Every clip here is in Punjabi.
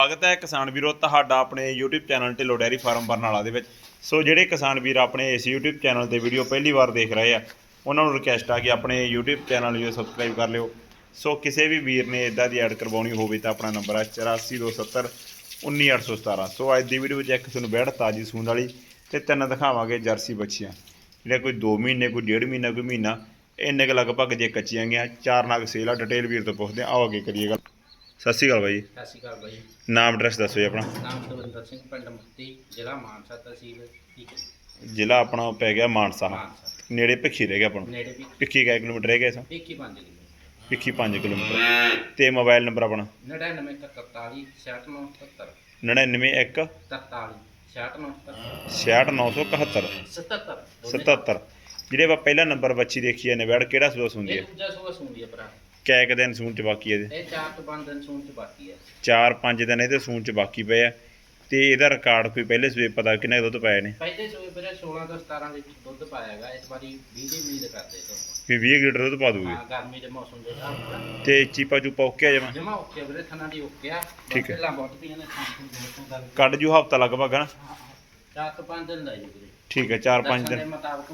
ਸਵਾਗਤ ਹੈ ਕਿਸਾਨ ਵੀਰੋ, ਤੁਹਾਡਾ ਆਪਣੇ YouTube channel Dhillon dairy farm Barnala ਦੇ ਵਿੱਚ। ਸੋ ਜਿਹੜੇ ਕਿਸਾਨ ਵੀਰ ਆਪਣੇ ਇਸ YouTube ਚੈਨਲ ਤੇ ਵੀਡੀਓ ਪਹਿਲੀ ਵਾਰ ਦੇਖ ਰਹੇ ਆ, ਉਹਨਾਂ ਨੂੰ ਰਿਕਵੈਸਟ ਆ ਕਿ ਆਪਣੇ YouTube ਚੈਨਲ ਨੂੰ ਸਬਸਕ੍ਰਾਈਬ ਕਰ ਲਿਓ। ਸੋ ਕਿਸੇ ਵੀ ਵੀਰ ਨੇ ਇਦਾਂ ਦੀ ਐਡ ਕਰਵਾਉਣੀ ਹੋਵੇ ਤਾਂ ਆਪਣਾ ਨੰਬਰ ਹੈ 8427 19817 ਸੋ ਅੱਜ ਦੀ ਵੀਡੀਓ ਵਿੱਚ ਇੱਕ ਤੁਹਾਨੂੰ ਬੈੜ ਤਾਜੀ ਸੂਣ ਵਾਲੀ ਤੇ ਤਿੰਨ ਦਿਖਾਵਾਂਗੇ ਜਰਸੀ ਬੱਚੀਆਂ। ਜਿਹੜੇ ਕੋਈ 2 ਮਹੀਨੇ, ਕੋਈ ਡੇਢ ਮਹੀਨਾ, ਕੋਈ ਮਹੀਨਾ, ਇੰਨੇ ਕੁ ਲਗਭਗ ਜੇ ਕੱਚੀਆਂ ਗਈਆਂ, ਚਾਰ ਨਾਗ ਸੇਲ ਆ ਡਿਟੇਲ ਵੀਰ ਤੋਂ ਪੁੱਛਦੇ ਆ ਆਓ ਅੱਗੇ ਕਰੀਏ ਗੱਲ। ਸਤਿ ਸ਼੍ਰੀ ਅਕਾਲ ਬਾਈ ਸਤਿ ਸ਼੍ਰੀ ਅਕਾਲ ਬਾਈ ਨਾਮ ਐਡਰੈਸ ਦੱਸੋ ਜੀ ਆਪਣਾ। ਨਾਮ ਦਵਿੰਦਰ ਸਿੰਘ ਪਿੰਡ ਮੁਕਤੀ ਜ਼ਿਲ੍ਹਾ ਮਾਨਸਾ ਤਹਿਸੀਲ ਠੀਕ ਹੈ ਜ਼ਿਲ੍ਹਾ ਆਪਣਾ ਪੈ ਗਿਆ ਮਾਨਸਾ ਮਾਨਸਾ। ਨੇੜੇ ਭਿੱਖੀ ਰਹਿ ਗਿਆ ਆਪਣਾ। ਨੇੜੇ ਵੀ ਭਿੱਖੀ ਕਾ ਕਿਲੋਮੀਟਰ ਰਹਿ ਗਿਆ ਸਾ ਇੱਕੀ ਪੰਜ ਕਿਲੋਮੀਟਰ। ਭਿੱਖੀ 5 ਕਿਲੋਮੀਟਰ। ਤੇ ਮੋਬਾਈਲ ਨੰਬਰ ਆਪਣਾ? 99 43 69 77 991 43 69 77 66971 77 77 ਜਿਹੜੇ ਆਪਾਂ ਪਹਿਲਾ ਨੰਬਰ ਬੱਚੀ ਦੇਖੀ ਹੈ ਨਵੜ ਕਿਹੜਾ ਸੂਸ ਹੁੰਦੀ ਇਹ ਹੈ ਦੂਜਾ ਸੁਣਦੀ ਹੈ ਭਰਾ। ਕੈ ਕੁ ਦਿਨ ਸੂਣ ਚ ਬਾਕੀ ਇਹਦੇ ਇਹ 4 ਤੋਂ 5 ਦਿਨ ਸੂਣ ਚ ਬਾਕੀ ਹੈ 4-5 ਦਿਨ ਇਹਦੇ ਸੂਣ ਚ ਬਾਕੀ ਪਏ ਆ। ਤੇ ਇਹਦਾ ਰਿਕਾਰਡ ਕੋਈ ਪਹਿਲੇ ਸੂਏ ਪਤਾ ਕਿੰਨਾ ਦੁੱਧ ਪਾਇਆ ਨੇ? ਪਹਿਲੇ ਸੂਏ ਵੀਰੇ 16 ਤੋਂ 17 ਲੀਟਰ ਦੁੱਧ ਪਾਇਆਗਾ ਇਸ ਵਾਰੀ 20 ਦੀ ਉਮੀਦ ਕਰਦੇ ਤੋਂ ਵੀ 20 ਲੀਟਰ ਦੁੱਧ ਪਾ ਦੂਗੀ। ਹਾਂ ਗਰਮੀ ਦੇ ਮੌਸਮ ਦੇ ਹਿਸਾਬ ਨਾਲ। ਤੇ ਚੀਪਾ ਚੂਪਾ ਓਕੇ ਜਮਾ? ਜਮਾ ਓਕੇ ਵੀਰੇ ਥਣਾ ਦੀ ਓਕੇ ਆ। ਠੀਕ ਹੈ। ਪਹਿਲਾਂ ਬਹੁਤ ਪੀਆਂ ਨੇ ਥਾਂ ਕੱਢ ਜੂ ਹਫਤਾ ਲਗਭਗ ਹਨਾ? ਚਾਰ ਤੋਂ ਪੰਜ ਦਿਨ ਦਾ ਜੀ ਵੀਰੇ। ਠੀਕ ਹੈ 4-5 ਦਰਸ਼ਨ ਦੇ ਦਿਨ। ਮੁਤਾਬਕ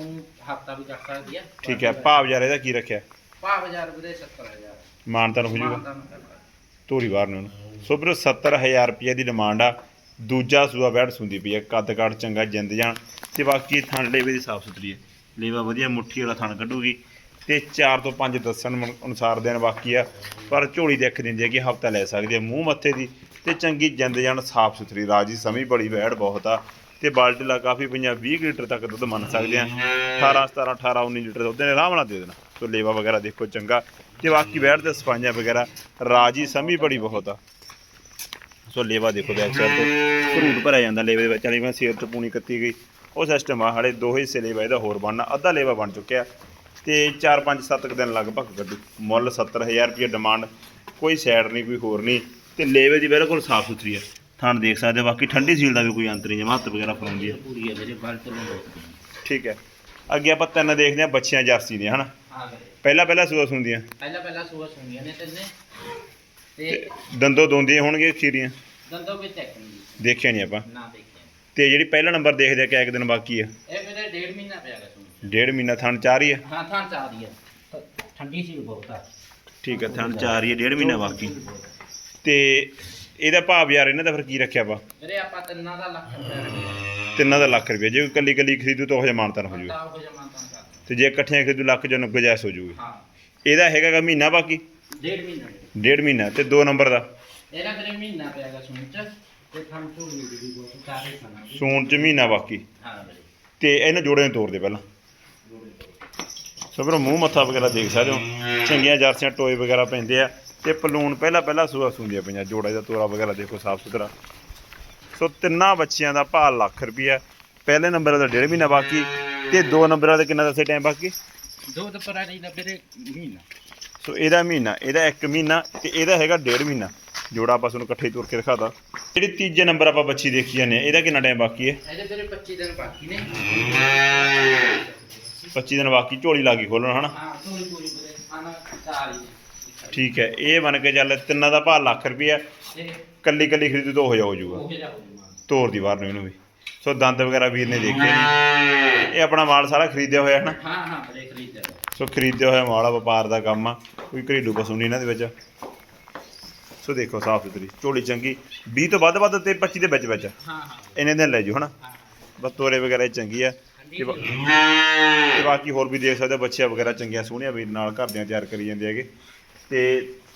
ਹਫਤਾ ਵੀ ਕੱਟ ਸਕਦੀ ਆ। ਠੀਕ ਹੈ ਭਾਵ ਯਾਰ ਇਹਦਾ ਕੀ ਰੱਖਿਆ? ਭਾਵ ਹਜ਼ਾਰ। ਵੀਰੇ 70000 ਮਾਨਤਾ ਨੂੰ ਹੋ ਜੂਗਾ। ਮਾਨਤਾ ਨੂੰ ਕਰਦਾ। ਧੂਰੀ ਬਾਹਰ ਨੂੰ। ਸੋ ਵੀਰੋ 70000 ਰੁਪਏ ਦੀ ਡਿਮਾਂਡ ਆ। ਦੂਜਾ ਸੂਆ ਬੈਠ ਸੁੰਦੀ ਪਈ ਆ। ਕੱਦ ਕਾਠ ਚੰਗਾ ਜਿੰਦ ਜਾਣ। ਤੇ ਬਾਕੀ ਥਣ ਲੇਵੇ ਦੀ ਸਾਫ਼ ਸੁਥਰੀ ਹੈ ਲੇਵਾ ਵਧੀਆ ਮੁੱਠੀ ਵਾਲਾ ਥਣ ਕੱਢੂਗੀ। ਤੇ 4 ਤੋਂ 5 ਦੱਸਣ ਮੁ- ਅਨੁਸਾਰ ਦਿਨ ਬਾਕੀ ਆ। ਪਰ ਝੋਲੀ ਦੇਖ ਦਿੰਦੀ ਹੈ ਕਿ ਹਫਤਾ ਲੈ ਸਕਦੀ ਹੈ ਮੂੰਹ ਮੱਥੇ ਦੀ। ਤੇ ਚੰਗੀ ਜਿੰਦ ਜਾਣ ਸਾਫ਼ ਸੁਥਰੀ। ਰਾਜੀ ਸਮੀ ਬੜੀ ਬੈੜ ਬਹੁਤ ਆ। ਤੇ ਬਾਲਟੀਲਾ ਕਾਫੀ ਪਈਆਂ 20 ਲੀਟਰ ਤੱਕ ਦੁੱਧ ਮੰਨ ਸਕਦੇ ਆ। 18 17 18 19 ਲੀਟਰ ਦੁੱਧ ਨੇ ਆਰਾਮ ਨਾਲ ਦੇ ਦੇਣਾ। ਸੋ ਲੇਵਾ ਵਗੈਰਾ ਦੇਖੋ ਚੰਗਾ। ਤੇ ਬਾਕੀ ਬੈੜ ਤੇ ਸਫਾਈਆਂ ਵਗੈਰਾ। ਰਾਜੀ ਸਮੀ ਬੜੀ ਬਹੁਤ ਆ। ਸੋ ਲੇਵਾ ਦੇਖੋ ਬੈਕ ਸਾਈਡ ਤੋਂ। ਫਰੂਟ ਭਰਿਆ ਜਾਂਦਾ ਲੇਵੇ ਦੇ ਵਿੱਚ। ਵਾਲੀ ਮੈਂ ਸੇਰ ਤੋਂ ਪੂਣੀ ਕੱਤੀ ਗਈ। ਉਹ ਸਿਸਟਮ ਆ ਹਾਲੇ ਦੋ ਹਿੱਸੇ ਲੇਵਾ ਇਹਦਾ ਹੋਰ ਬਣਨਾ। ਅੱਧਾ ਲੇਵਾ ਬਣ ਚੁੱਕਿਆ। ਤੇ 4 5 7 ਦਿਨ ਲਗਭਗ ਕੱਢੂ। ਮੁੱਲ 70000 ਰੁਪਏ ਡਿਮਾਂਡ ਕੋਈ ਸਾਈਡ ਨਹੀਂ ਕੋਈ ਹੋਰ ਨਹੀਂ। ਤੇ ਲੇਵੇ ਦੀ ਬਿਲਕੁਲ ਸਾਫ਼ ਸੁਥਰੀ ਹੈ ਥਣ ਦੇਖ ਸਕਦੇ ਹੋ। ਬਾਕੀ ਠੰਡੀ ਸੀਲ ਦਾ ਵੀ ਕੋਈ ਅੰਤਰ ਨਹੀਂ ਜਮਾ ਹੱਥ ਵਗੈਰਾ ਫਰਾਉਂਦੀ ਹੈ ਪੂਰੀ ਹੈ ਵੀਰੇ ਬਲਟ ਠੀਕ ਹੈ। ਅੱਗੇ ਆਪਾਂ ਤਿੰਨ ਦੇਖਦੇ ਹਾਂ ਬੱਚੀਆਂ ਜਰਸੀ ਦੀਆਂ ਹਨਾ? ਹਾਂ ਵੀਰੇ। ਪਹਿਲਾਂ ਪਹਿਲਾਂ ਸੂਆ ਸੁੰਦੀਆਂ ਪਹਿਲਾਂ ਪਹਿਲਾਂ ਸੂਆ ਸੁਣੀਆਂ ਨੇ ਤਿੰਨੇ। ਤੇ ਦੰਦੋ ਦੋਂਦੀਆਂ ਹੋਣਗੀਆਂ ਖੀਰੀਆਂ ਦੰਦੋਂ ਵਿੱਚ ਚੈੱਕ ਨਹੀਂ। ਦੇਖਿਆ ਨਹੀਂ ਆਪਾਂ? ਨਾ ਦੇਖਿਆ ਤੇ ਜਿਹੜੀ ਪਹਿਲਾ ਨੰਬਰ ਦੇਖਦੇ ਆ ਕਿ ਇੱਕ ਦਿਨ ਬਾਕੀ ਆ? ਇਹ ਵੀਰੇ ਡੇਢ ਮਹੀਨਾ ਪਿਆ ਗਾ ਸੁਣ ਡੇਢ ਮਹੀਨਾ ਥਣ ਚਾਰ ਹੀ ਆ? ਹਾਂ ਥਾਂ ਚਾਹ ਦੀ ਹੈ ਠੰਡੀ ਸੀ ਬਹੁਤ ਆ। ਠੀਕ ਹੈ ਥਣ ਚਾਰ ਹੀ ਆ ਡੇਢ ਮਹੀਨਾ ਬਾਕੀ। ਤੇ ਇਹਦਾ ਭਾਵ ਯਾਰ ਇਹਨਾਂ ਦਾ ਫਿਰ ਕੀ ਰੱਖਿਆ ਵਾ ਵੀਰੇ ਆਪਾਂ ਤਿੰਨਾਂ ਦਾ ਲੱਖ ਰੁਪਏ ਰੱਖਿਆ। ਤਿੰਨਾਂ ਦਾ ਲੱਖ ਰੁਪਏ ਜੇ ਕੋਈ ਕੱਲੀ ਕੱਲੀ ਖਰੀਦੂ ਤਾਂ ਉਹ ਜਿਹਾ ਮਾਨਤਨ ਹੋ ਜੂਗਾ। ਤਾਂ ਉਹ ਜਮਾ ਤਾਂ ਕਰ ਤੇ ਜੇ ਇਕੱਠੀਆਂ ਖਰੀਦੂ ਲੱਖ ਜੋ ਗੁਜਾਇਸ਼ ਹੋ ਜੂਗੀ। ਹਾਂ। ਇਹਦਾ ਹੈਗਾ ਮਹੀਨਾ ਬਾਕੀ। ਡੇਢ ਮਹੀਨਾ। ਡੇਢ ਮਹੀਨਾ ਤੇ ਦੋ ਨੰਬਰ ਦਾ। ਇਹਦਾ ਮਹੀਨਾ ਸੁਣ ਚ। ਤੇ ਥਾਂ ਝੋਲੀ ਦੀ ਬਹੁਤ ਚਾਰੇ ਸਨਾ ਸੂਣ ਚ ਮਹੀਨਾ ਬਾਕੀ। ਹਾਂ ਤੇ ਇਹਨਾਂ ਜੋੜੇ ਨੂੰ ਤੋੜ ਦੇ ਪਹਿਲਾਂ। ਸੋ ਵੀਰੋ ਮੂੰਹ ਮੱਥਾ ਵਗੈਰਾ ਦੇਖ ਸਕਦੇ ਹੋ। ਚੰਗੀਆਂ ਜਰਸੀਆਂ ਟੋਏ ਵਗੈਰਾ ਪੈਂਦੇ ਆ। ਤੇ ਪਲੂਣ ਪਹਿਲਾਂ ਪਹਿਲਾਂ ਸੂਆ ਸੂੰਦੀਆਂ ਪਈਆਂ। ਜੋੜਾ ਦਾ ਤੋਰਾ ਵਗੈਰਾ ਦੇਖੋ ਸਾਫ਼ ਸੁਥਰਾ। ਸੋ ਤਿੰਨਾਂ ਬੱਚਿਆਂ ਦਾ ਭਾਅ ਲੱਖ ਰੁਪਈਆ ਪਹਿਲੇ ਨੰਬਰ ਦਾ ਡੇਢ ਮਹੀਨਾ ਬਾਕੀ ਤੇ ਦੋ ਨੰਬਰਾਂ ਦਾ ਕਿੰਨਾ ਦੱਸੇ ਟਾਈਮ ਬਾਕੀ? ਦੋ ਦੁਪਹਿਰਾਂ ਨਹੀਂ ਨਾ ਵੀਰੇ ਮਹੀਨਾ। ਸੋ ਇਹਦਾ ਮਹੀਨਾ ਇਹਦਾ 1 ਮਹੀਨਾ ਤੇ ਇਹਦਾ ਹੈਗਾ ਡੇਢ ਮਹੀਨਾ। ਜੋੜਾ ਆਪਾਂ ਤੁਹਾਨੂੰ ਇਕੱਠੇ ਤੁਰ ਕੇ ਦਿਖਾਦਾ ਜਿਹੜੀ ਤੀਜੇ ਨੰਬਰ ਆਪਾਂ ਬੱਚੀ ਦੇਖੀ ਜਾਂਦੇ ਇਹਦਾ ਕਿੰਨਾ ਟਾਈਮ ਬਾਕੀ ਹੈ? ਇਹਦੇ ਵੀਰੇ 25 ਦਿਨ ਬਾਕੀ ਨੇ। 25 ਦਿਨ ਬਾਕੀ ਝੋਲੀ ਲਾ ਕੇ ਖੋਲਣਾ ਹਨਾ? ਹਾਂ ਥੋੜੀ ਪੂਰੀ ਵੀਰੇ ਆਣਾ ਚਾਲੀ ਠੀਕ ਹੈ। ਇਹ ਬਣ ਕੇ ਚੱਲ ਤਿੰਨਾਂ ਦਾ ਭਾਅ ਲੱਖ ਰੁਪਈਆ। ਤੇ ਕੱਲੀ ਕੱਲੀ ਖਰੀਦੂ ਤਾਂ ਹੋ ਜਾ ਹੋ ਜਾਊਗਾ। ਉਹ ਜਾ ਹੋ ਜੂਗਾ ਤੋਰ ਦੀ ਬਾਹਰ ਨੂੰ ਇਹਨੂੰ ਵੀ। ਸੋ ਦੰਦ ਵਗੈਰਾ ਵੀਰ ਨੇ ਦੇਖੇ ਨਹੀਂ ਇਹ ਆਪਣਾ ਮਾਲ ਸਾਰਾ ਖਰੀਦਿਆ ਹੋਇਆ ਹੈ ਨਾ ਹਾਂ ਹਾਂ ਵੀਰੇ ਖਰੀਦ ਲਿਆ ਸੋ ਖਰੀਦਿਆ ਹੋਇਆ ਮਾਲ ਆ ਵਪਾਰ ਦਾ ਕੰਮ ਆ। ਕੋਈ ਘਰੇਲੂ ਪਸ਼ੂ ਨਹੀਂ ਇਹਨਾਂ ਦੇ ਵਿੱਚ। ਸੋ ਦੇਖੋ ਸਾਫ਼ ਸੁਥਰੀ। ਝੋਲੀ ਚੰਗੀ। 20 ਤੋਂ ਵੱਧ ਵੱਧ ਤੇ 25 ਦੇ ਵਿੱਚ ਵਿੱਚ। ਹਾਂ ਹਾਂ ਇਹਨੇ ਦਿਨ ਲੈ ਜਾਓ ਹਨਾ? ਬਸ ਤੋਰੇ ਵਗੈਰਾ ਇਹ ਚੰਗੀ ਆ। ਠੰਡੀ ਤੇ ਬਾ- ਤੇ ਬਾਕੀ ਹੋਰ ਵੀ ਦੇਖ ਸਕਦੇ ਹੋ, ਬੱਚਿਆਂ ਵਗੈਰਾ ਚੰਗੀਆਂ ਸੋਹਣੀਆਂ ਵੀਰ ਨਾਲ ਘਰਦਿਆਂ ਤਿਆਰ ਕਰੀ ਜਾਂਦੇ ਹੈਗੇ। ਤੇ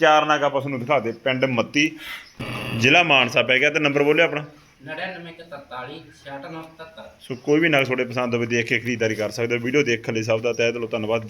ਚਾਰ ਨਾਗਾ ਪਸ਼ੂ ਨੂੰ ਦਿਖਾ ਦੇ ਪਿੰਡ ਮੱਤੀ ਜ਼ਿਲ੍ਹਾ ਮਾਨਸਾ ਪੈ ਗਿਆ ਤੇ ਨੰਬਰ ਬੋਲਿਓ ਆਪਣਾ। 99 43 66 77 ਸੋ ਕੋਈ ਵੀ ਨਗ ਤੁਹਾਡੇ ਪਸੰਦ ਹੋਵੇ ਦੇਖ ਕੇ ਖਰੀਦਦਾਰੀ ਕਰ ਸਕਦੇ ਹੋ ਵੀਡੀਓ ਦੇਖਣ ਲਈ ਸਭ ਦਾ ਤਹਿ ਦਿਲੋਂ ਧੰਨਵਾਦ।